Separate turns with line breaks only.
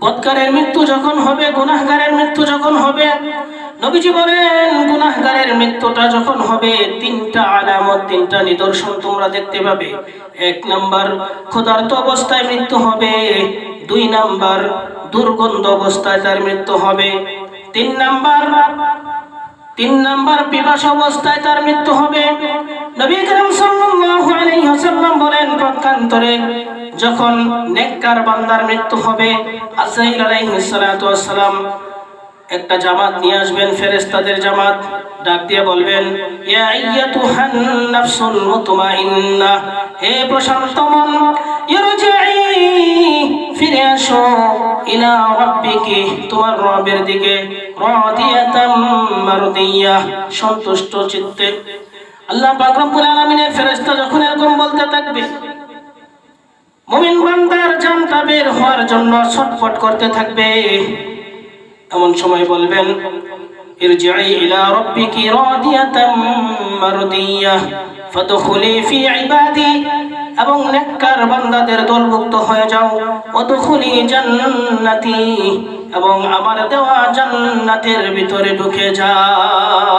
বৎকারের মৃত্যু যখন হবে, গুনাহগারের মৃত্যু যখন হবে, নবীজি বলেন, গুনাহগারের মৃত্যুটা যখন হবে, তিনটা আলামত, তিনটা নিদর্শন তোমরা দেখতে পাবে। এক নাম্বার, ক্ষুধার্ত অবস্থায় মৃত্যু হবে। দুই নাম্বার, দুর্গন্ধ অবস্থায় তার মৃত্যু হবে। তিন নাম্বার তিন নাম্বার, পিপাস অবস্থায় তার মৃত্যু হবে। নবী করিম সাল্লাল্লাহু আলাইহি ওয়াসাল্লাম বলেন, পক্ষান্তরে যখন নেককার বান্দার মৃত্যু হবে, আজরাইল আলাইহিস সালাতু ওয়াসসালাম একটা জামাত নিয়ে আসবেন, ফেরেশতাদের জামাত, ডাক দিয়ে বলবেন, ইয়া আইয়াতুহান নাফসুল মুতমাইন্নাহ হে প্রশান্ত মন ফিরে আসো ইলা রাব্বিকি, তোমার রবের দিকে রাদিয়াতাম মারদিয়া। সন্তুষ্ট চিত্তে আল্লাহ পাক রব্বুল আলামিনের ফেরেশতা যখন এরকম বলতে থাকবে মুমিন বান্দার জানটা বের হওয়ার জন্য ছটফট করতে থাকবে। এমন সময় বলবেন এবং বান্দাদের হয়ে যাও জান্নাতি, এবং আমার দেওয়া জান্নাতের ভিতরে ঢুকে যাও।